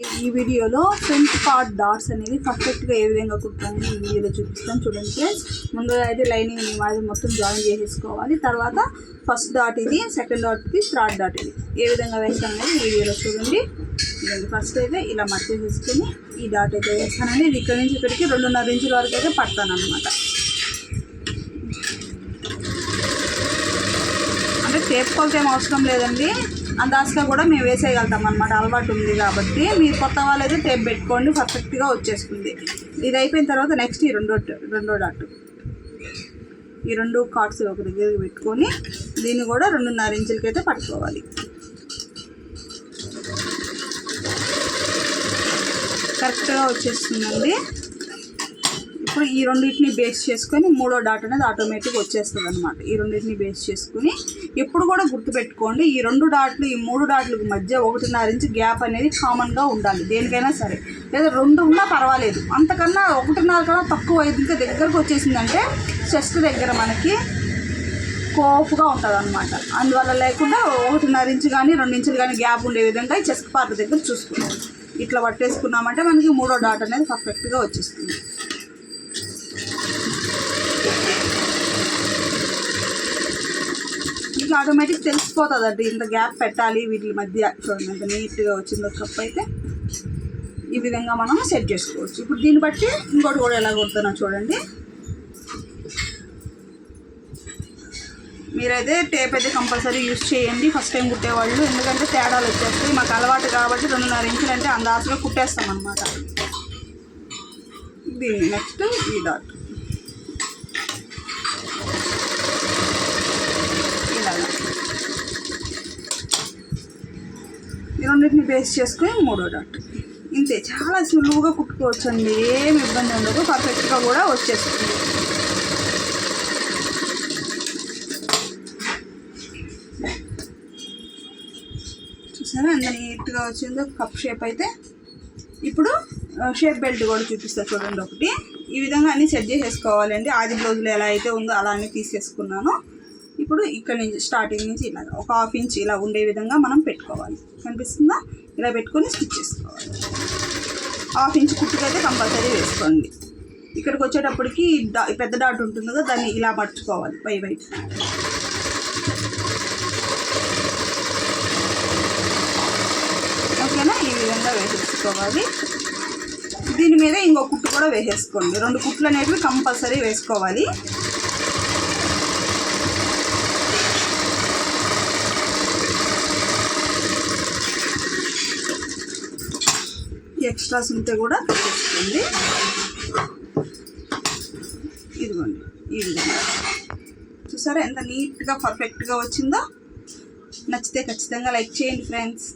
ఈ వీడియోలో front part dots అనేది పర్ఫెక్ట్గా ఏ విధంగా కుట్టాలని ఈ వీడియోలో చూపిస్తాను. చూడండి ఫ్రెండ్స్ ముందుగా అయితే లైనింగ్ అది మొత్తం జాయిన్ చేసేసుకోవాలి. తర్వాత ఫస్ట్ డాట్ ఇది సెకండ్ డాట్ ఇది థర్డ్ డాట్ ఇది. ఏ విధంగా వేస్తాను అనేది ఈ వీడియోలో చూడండి. ఇదండి ఫస్ట్ అయితే ఇలా మర్చేసేసుకొని ఈ డాట్ అయితే వేస్తానండి. ఇది ఇక్కడ నుంచి ఇక్కడికి రెండున్నర ఇంచుల వరకు అయితే పడతాను అనమాట అంటే టేప్ కొలత ఏం అవసరం లేదండి. అందాజుగా కూడా మేము వేసేయగలుగుతాం అనమాట అలవాటు ఉంది కాబట్టి మీరు కొత్త వాళ్ళు అయితే టేప్ పెట్టుకోండి పర్ఫెక్ట్గా వచ్చేస్తుంది. ఇది అయిపోయిన తర్వాత నెక్స్ట్ ఈ రెండో రెండో డాట్. ఈ రెండు కార్డ్స్ ఒక దగ్గర పెట్టుకొని దీన్ని కూడా రెండున్నర ఇంచులకి అయితే పట్టుకోవాలి. కరెక్ట్గా వచ్చేస్తుందండి. ఇప్పుడు ఈ రెండింటిని బేస్ చేసుకొని మూడో డాట్ అనేది ఆటోమేటిక్ వచ్చేస్తుంది అనమాట ఈ రెండింటిని బేస్ చేసుకుని ఎప్పుడు కూడా గుర్తుపెట్టుకోండి ఈ రెండు డాట్లు ఈ మూడు డాట్లకు మధ్య ఒకటిన్నర ఇంచు గ్యాప్ అనేది కామన్గా ఉండాలి దేనికైనా సరే. లేదా రెండు ఉన్నా పర్వాలేదు. అంతకన్నా ఒకటిన్నర కన్నా తక్కువ ఇంకా దగ్గరకు వచ్చేసిందంటే చెస్ట్ దగ్గర మనకి కోపుగా ఉంటుంది అనమాట అందువల్ల లేకుండా ఒకటిన్నర ఇంచు కానీ రెండు ఇంచులు కానీ గ్యాప్ ఉండే విధంగా ఈ చెస్ట్ పార్ట్ దగ్గర చూసుకున్నాం ఇట్లా పట్టేసుకున్నామంటే మనకి మూడో డాట్ అనేది పర్ఫెక్ట్గా వచ్చేస్తుంది. ఇట్లా ఆటోమేటిక్ తెలిసిపోతుంది ఇంత గ్యాప్ పెట్టాలి వీటి మధ్య. చూడండి ఎంత నీట్గా వచ్చిందో కప్ అయితే. ఈ విధంగా మనం సెట్ చేసుకోవచ్చు. ఇప్పుడు దీన్ని బట్టి ఇంకోటి కూడా ఎలా కొడుతున్నా చూడండి. మీరైతే టేప్ అయితే కంపల్సరీ యూస్ చేయండి. ఫస్ట్ టైం కుట్టేవాళ్ళు. ఎందుకంటే తేడాలు వచ్చేస్తాయి. మాకు అలవాటు కాబట్టి రెండున్నర ఇంచులు అంటే అందాసుగా కుట్టేస్తాం అనమాట దీన్ని నెక్స్ట్ ఈ డాట్ ఇలాగా ఈ రెండింటిని బేస్ చేసుకుని మూడో డాట్ ఇంతే. చాలా సులువుగా కుట్టుకోవచ్చు అండి ఏం ఇబ్బంది ఉండదు. పర్ఫెక్ట్గా కూడా వచ్చేస్తుంది. చూసారా? ఎంత నీట్గా వచ్చిందో. కప్ షేప్ అయితే ఇప్పుడు షేప్ బెల్ట్ కూడా చూపిస్తా చూడండి ఒకటి. ఈ విధంగా అన్ని సెట్ చేసేసుకోవాలండి. ఆది బ్లౌజులు ఎలా అయితే ఉందో అలా అన్నీ తీసేసుకున్నాను. ఇప్పుడు ఇక్కడ నుంచి స్టార్టింగ్ నుంచి ఇలా ఒక హాఫ్ ఇంచ్ ఇలా ఉండే విధంగా మనం పెట్టుకోవాలి. కనిపిస్తుందా? ఇలా పెట్టుకొని స్టిచ్ చేసుకోవాలి. హాఫ్ ఇంచ్ కుట్టుకైతే కంపల్సరీ వేసుకోండి. ఇక్కడికి వచ్చేటప్పటికి డా పెద్ద డాట్ ఉంటుంది కదా దాన్ని ఇలా మర్చుకోవాలి పై వైపు. ఓకేనా? ఈ విధంగా వేసేసుకోవాలి. దీని మీద ఇంకో కుట్టు కూడా వేసేసుకోండి. రెండు కుట్లు అనేవి కంపల్సరీ వేసుకోవాలి. ఎక్స్ట్రాస్ ఉంటే కూడా తీసుకోండి ఇదిగోండి ఈ విధంగా. చూసారా ఎంత నీట్గా పర్ఫెక్ట్గా వచ్చిందో? నచ్చితే ఖచ్చితంగా లైక్ చేయండి ఫ్రెండ్స్